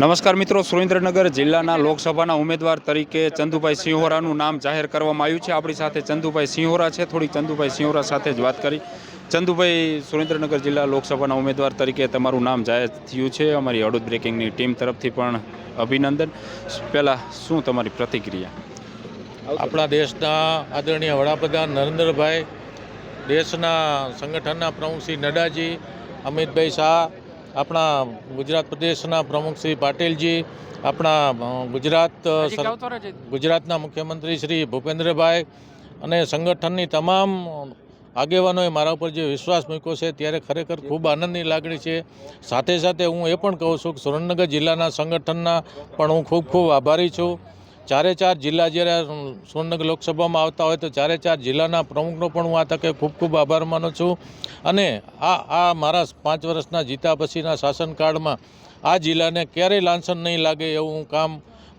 નમસ્કાર મિત્રો, સુરેન્દ્રનગર જિલ્લાના લોકસભાના ઉમેદવાર તરીકે ચંદુભાઈ સિંહોરાનું નામ જાહેર કરવામાં આવ્યું છે. આપણી સાથે ચંદુભાઈ સિંહોરા છે. થોડી ચંદુભાઈ સિંહોરા સાથે જ વાત કરી. ચંદુભાઈ, સુરેન્દ્રનગર જિલ્લા લોકસભાના ઉમેદવાર તરીકે તમારું નામ જાહેર થયું છે. અમારી હળદ બ્રેકિંગની ટીમ તરફથી પણ અભિનંદન. પહેલાં શું તમારી પ્રતિક્રિયા? આપણા દેશના આદરણીય વડાપ્રધાન નરેન્દ્રભાઈ, દેશના સંગઠનના પ્રમુખ શ્રી નડ્ડાજી અમિતભાઈ શાહ આપણા ગુજરાત પ્રદેશના પ્રમુખ શ્રી પાટીલજી આપણા ગુજરાત ગુજરાતના મુખ્યમંત્રી શ્રી ભૂપેન્દ્રભાઈ અને સંગઠનની તમામ આગેવાનોએ મારા ઉપર જે વિશ્વાસ મૂક્યો છે ત્યારે ખરેખર ખૂબ આનંદની લાગણી છે. સાથે સાથે હું એ પણ કહું છું કે સુરેન્દ્રનગર જિલ્લાના સંગઠનના પણ હું ખૂબ ખૂબ આભારી છું. ચારે ચાર જિલ્લા જ્યારે સુરેન્દ્રનગર લોકસભામાં આવતા હોય તો ચારે ચાર જિલ્લાના પ્રમુખનો પણ હું આ તકે ખૂબ ખૂબ આભાર માનું છું. અને આ આ મારા પાંચ વર્ષના જીતા પછીના શાસનકાળમાં આ જિલ્લાને ક્યારેય લાંછન નહીં લાગે એવું હું કામ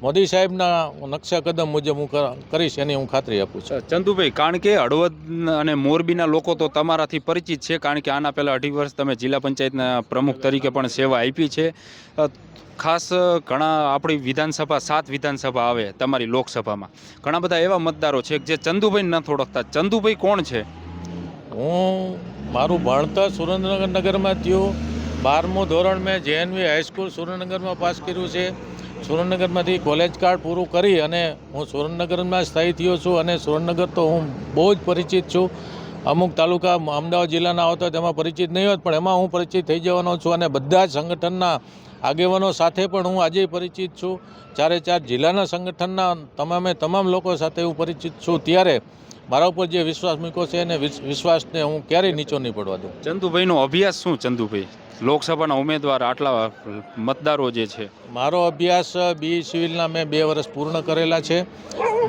મોદી સાહેબના નકશા કદમ મુજબ હું કરીશ એની હું ખાતરી આપું છું. ચંદુભાઈ કારણ કે હળવદ અને મોરબીના લોકો તો તમારાથી પરિચિત છે કારણ કે આના પહેલાં અઢી વર્ષ તમે જિલ્લા પંચાયતના પ્રમુખ તરીકે પણ સેવા આપી છે. ખાસ ઘણા આપણી વિધાનસભા સાત વિધાનસભા આવે તમારી લોકસભામાં. ઘણા બધા એવા મતદારો છે કે જે ચંદુભાઈ નથી ઓળખતા. ચંદુભાઈ કોણ છે? હું મારું ભણતર સુરેન્દ્રનગર નગરમાં થયું. બારમું ધોરણ મેં જેએનવી હાઈસ્કૂલ સુરેન્દ્રનગરમાં પાસ કર્યું છે. સુરેન્દ્રનગરમાંથી કોલેજ કાર્ડ પૂરું કરી અને હું સુરેન્દ્રનગરમાં સ્થાયી થયો છું અને સુરેન્દ્રનગર તો હું બહુ જ પરિચિત છું. અમુક તાલુકા અમદાવાદ જિલ્લાના આવતા તેમાં પરિચિત નહીં હોત, પણ એમાં હું પરિચિત થઈ જવાનો છું અને બધા જ સંગઠનના આગેવાનો સાથે પણ હું આજે પરિચિત છું. ચારે ચાર જિલ્લાના સંગઠનના તમામે તમામ લોકો સાથે હું પરિચિત છું. ત્યારે મારા ઉપર જે વિશ્વાસ મૂક્યો છે એને વિશ- વિશ્વાસને હું ક્યારેય નીચો નહીં પડવા દઉં. ચંદુભાઈનો અભ્યાસ શું, ચંદુભાઈ? લોકસભાના ઉમેદવાર આટલા મતદારો જે છે? મારો અભ્યાસ બી સિવિલના મેં બે વર્ષ પૂર્ણ કરેલા છે.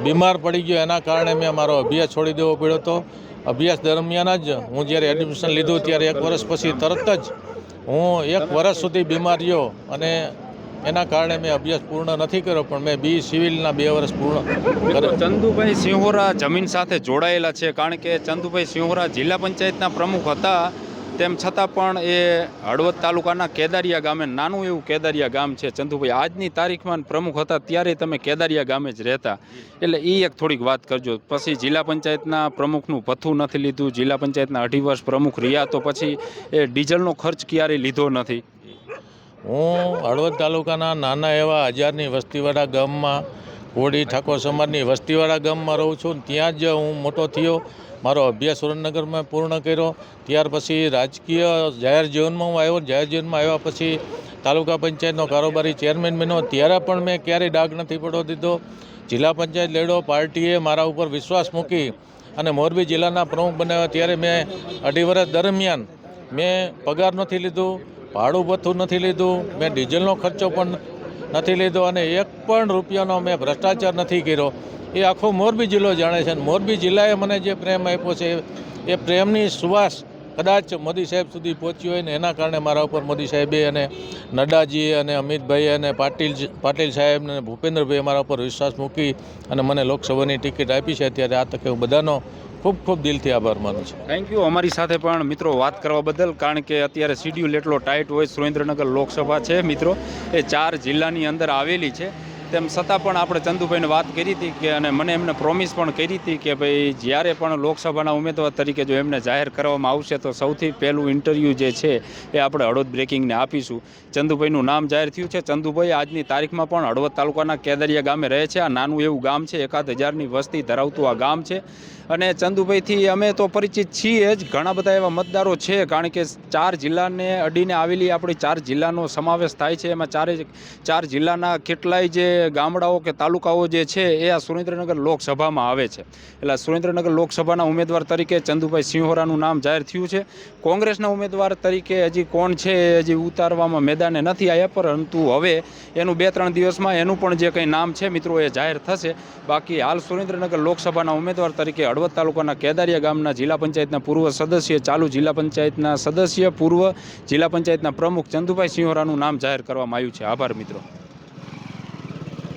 બીમાર પડી ગયો એના કારણે મેં મારો અભ્યાસ છોડી દેવો પડ્યો હતો. અભ્યાસ દરમિયાન જ હું જ્યારે એડમિશન લીધું ત્યારે એક વર્ષ પછી તરત જ હું એક વર્ષ સુધી બીમાર રહ્યો અને એના કારણે મેં અભ્યાસ પૂર્ણ નથી કર્યો પણ મેં બી સિવિલના બે વર્ષ પૂર્ણ ચંદુભાઈ સિંહોરા જમીન સાથે જોડાયેલા છે કારણ કે ચંદુભાઈ સિંહોરા જિલ્લા પંચાયતના પ્રમુખ હતા. તેમ છતાં પણ એ હળવદ તાલુકાના કેદારિયા ગામે, નાનું એવું કેદારિયા ગામ છે ચંદુભાઈ. આજની તારીખમાં પ્રમુખ હતા, ત્યારે તમે કેદારિયા ગામે જ રહેતા. એટલે એ એક થોડીક વાત કરજો. પછી જિલ્લા પંચાયતના પ્રમુખનું પથ્થું નથી લીધું, જિલ્લા પંચાયતના અઢી વર્ષ પ્રમુખ રહ્યા તો પછી એ ડીઝલનો ખર્ચ ક્યારેય લીધો નથી. હું હળવદ તાલુકાના નાના એવા હજારની વસ્તીવાળા ગામમાં કોળી ઠાકોર સમાજની વસ્તીવાળા ગામમાં રહું છું ત્યાં જ હું મોટો થયો. મારો અભ્યાસ સુરેન્દ્રનગરમાં પૂર્ણ કર્યો. ત્યાર પછી રાજકીય જાહેર જીવનમાં હું આવ્યો. જાહેર જીવનમાં આવ્યા પછી તાલુકા પંચાયતનો કારોબારી ચેરમેન બન્યો. ત્યારે પણ મેં ક્યારેય ડાઘ નથી પડવા દીધો. જિલ્લા પંચાયત લેડો પાર્ટીએ મારા ઉપર વિશ્વાસ મૂકી અને મોરબી જિલ્લાના પ્રમુખ બનાવ્યા. ત્યારે મેં અઢી વર્ષ દરમિયાન મેં પગાર નથી લીધું, ભાડું ભથ્થું નથી લીધું, મેં ડીઝલનો ખર્ચો પણ નથી લીધો અને એક પણ રૂપિયાનો મેં ભ્રષ્ટાચાર નથી કર્યો. એ આખો મોરબી જિલ્લો જાણે છે. અને મોરબી જિલ્લાએ મને જે પ્રેમ આપ્યો છે, એ પ્રેમની સુવાસ કદાચ મોદી સાહેબ સુધી પહોંચ્યું હોય ને એના કારણે મારા ઉપર મોદી સાહેબે અને નડ્ડાજીએ અને અમિતભાઈ અને પાટીલ પાટીલ સાહેબ અને ભૂપેન્દ્રભાઈએ મારા ઉપર વિશ્વાસ મૂકી અને મને લોકસભાની ટિકિટ આપી છે. ત્યારે આ તકે હું બધાનો ખૂબ ખૂબ દિલથી આભાર માનું છું. થેન્ક યુ અમારી સાથે પણ મિત્રો વાત કરવા બદલ, કારણ કે અત્યારે શિડ્યુલ એટલો ટાઈટ હોય, સુરેન્દ્રનગર લોકસભા છે, મિત્રો. એ ચાર જિલ્લાની અંદર આવેલી છે. તેમ છતાં પણ આપણે ચંદુભાઈને વાત કરી હતી કે અને મને એમને પ્રોમિસ પણ કરી હતી કે ભાઈ જ્યારે પણ લોકસભાના ઉમેદવાર તરીકે જો એમને જાહેર કરવામાં આવશે તો સૌથી પહેલું ઇન્ટરવ્યૂ જે છે એ આપણે હળવદ બ્રેકિંગને આપીશું. ચંદુભાઈનું નામ જાહેર થયું છે. ચંદુભાઈ આજની તારીખમાં પણ હળવદ તાલુકાના કેદરિયા ગામે રહે છે. આ નાનું એવું ગામ છે. એકાદ હજારની વસ્તી ધરાવતું આ ગામ છે. અને ચંદુભાઈથી અમે તો પરિચિત છીએ જ. ઘણા બધા એવા મતદારો છે, કારણ કે ચાર જિલ્લાને અડીને આવેલી આપણી ચાર જિલ્લાનો સમાવેશ થાય છે. એમાં ચારે ચાર જિલ્લાના કેટલાય જે ગામડાઓ કે તાલુકાઓ જે છે એ આ સુરેન્દ્રનગર લોકસભામાં આવે છે. એટલે સુરેન્દ્રનગર લોકસભાના ઉમેદવાર તરીકે ચંદુભાઈ સિંહોરાનું નામ જાહેર થયું છે. કોંગ્રેસના ઉમેદવાર તરીકે હજી કોણ છે એ હજી ઉતારવામાં મેદાને નથી આવ્યા, પરંતુ હવે એનું બે ત્રણ દિવસમાં એનું પણ જે કંઈ નામ છે મિત્રો એ જાહેર થશે. બાકી હાલ સુરેન્દ્રનગર લોકસભાના ઉમેદવાર તરીકે હળવદ તાલુકાના કેદારિયા ગામના જિલ્લા પંચાયતના પૂર્વ સદસ્ય, ચાલુ જિલ્લા પંચાયતના સદસ્ય, પૂર્વ જિલ્લા પંચાયતના પ્રમુખ ચંદુભાઈ સિંહોરાનું નામ જાહેર કરવામાં આવ્યું છે. આભાર મિત્રો.